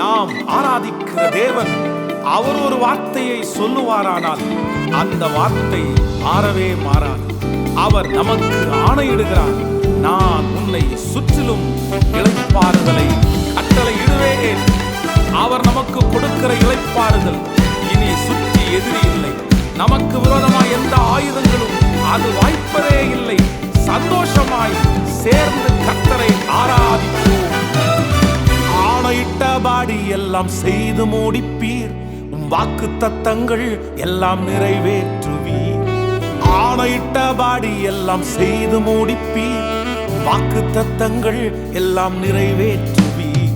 நாம் ஆராதிக்கிற தேவன் அவர் ஒரு வார்த்தையை சொல்லுவாரானால் அந்த வார்த்தை மாறவே மாறாது. அவர் நமக்கு ஆணையிடுகிறார். நான் உன்னை சுற்றிலும் இழைப்பாறுதலை கட்டளை இடுவேன் அவர் நமக்கு கொடுக்கிற இழைப்பாறுதல் இனி சுற்றி எதிரி இல்லை. நமக்கு விரோதமாய் எந்த ஆயுதங்களும் அது வாய்ப்பதே இல்லை. சந்தோஷமாய் சேர்ந்து கத்தரை ஆராதிப்போம். பாடி எல்லாம் செய்து மூடிப்பீர். உம் வாக்கு தத்தங்கள் எல்லாம் நிறைவேற்றுவீர். ஆணையிட்ட பாடி எல்லாம் செய்து மூடிப்பீர். வாக்கு தத்தங்கள் எல்லாம் நிறைவேற்றுவீர்.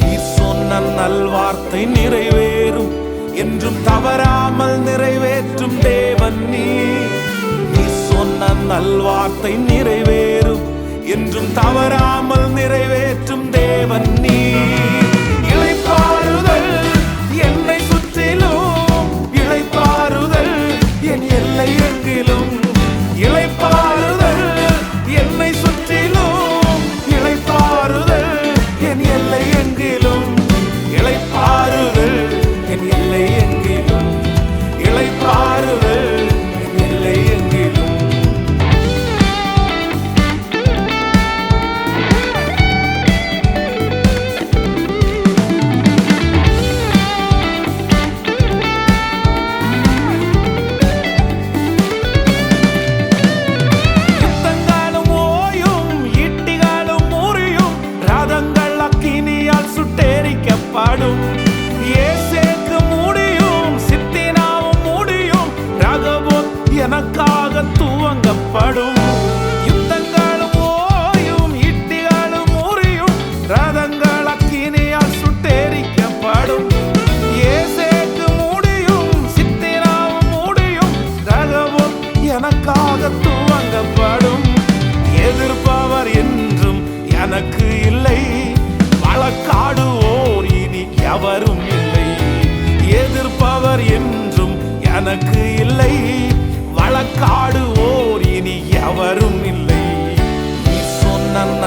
நீ சொன்ன நல்வார்த்தை நிறைவேறும். என்றும் தவறாமல் நிறைவேற்றும் தேவன் நீ. நீ சொன்ன நல்வார்த்தை நிறைவேறும். என்றும் தவறாமல் நிறைவேற்றும் தேவன் நீ.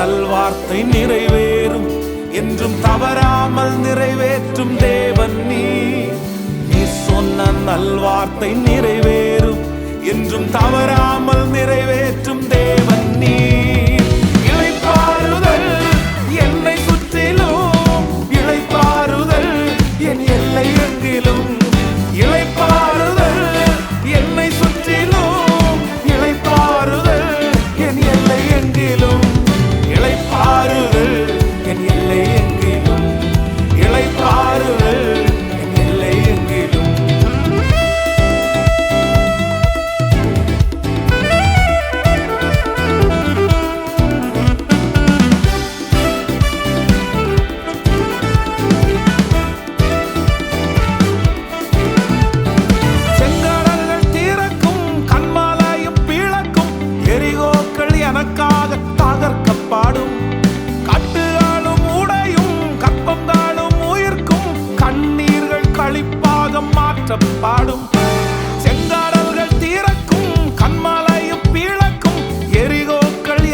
நல்வார்த்தை நிறைவேறும். என்றும் தவறாமல் நிறைவேற்றும் தேவன் நீ. நீ சொன்ன நல்வார்த்தை நிறைவேறும். என்றும் தவறாமல் நிறை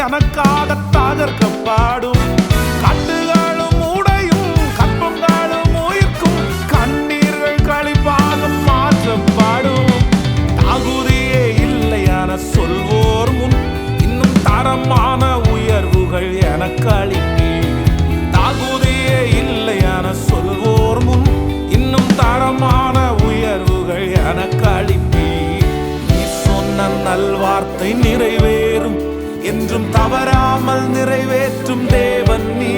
எரிகோக்கள் எனக்காக தகர்க்கப்பாடும் கட்டுகளும் உடையும் கற்பங்காலும் உயிர்க்கும். கண்ணீர்கள் களிப்பாக மாற்றப்பாடும். தகுதியே இல்லையான சொல்வோர் முன். இன்னும் தரமான உயர்வுகள் எனக்கு அளிப்பீர். தகுதியே இல்லையான சொல்வோர் முன். இன்னும் தரமான உயர்வுகள் எனக்கு அளிப்பீர். நீ சொன்ன நல்வார்த்தை என்றும் தவறாமல் நிறைவேற்றும் தேவன் நீ.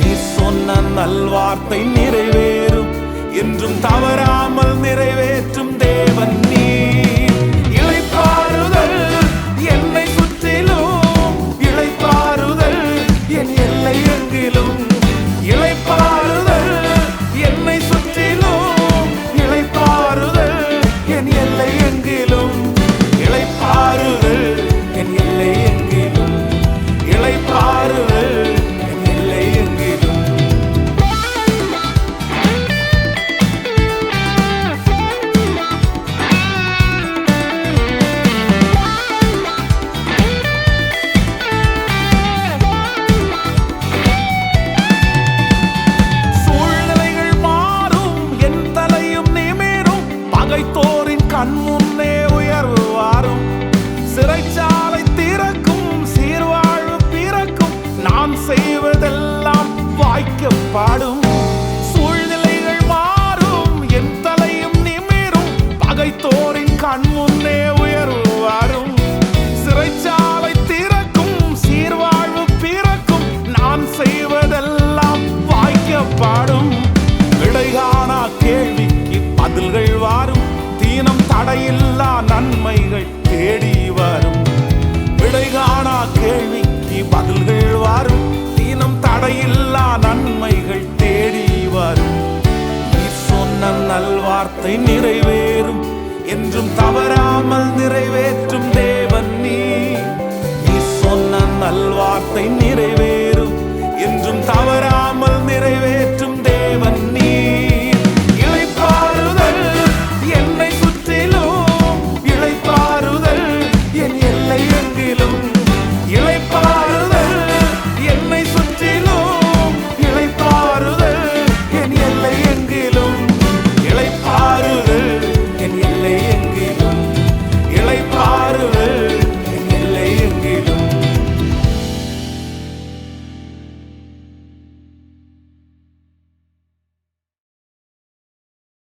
நீ சொன்ன நல்வார்த்தை நிறைவேறும் வார்த்தை நிறைவு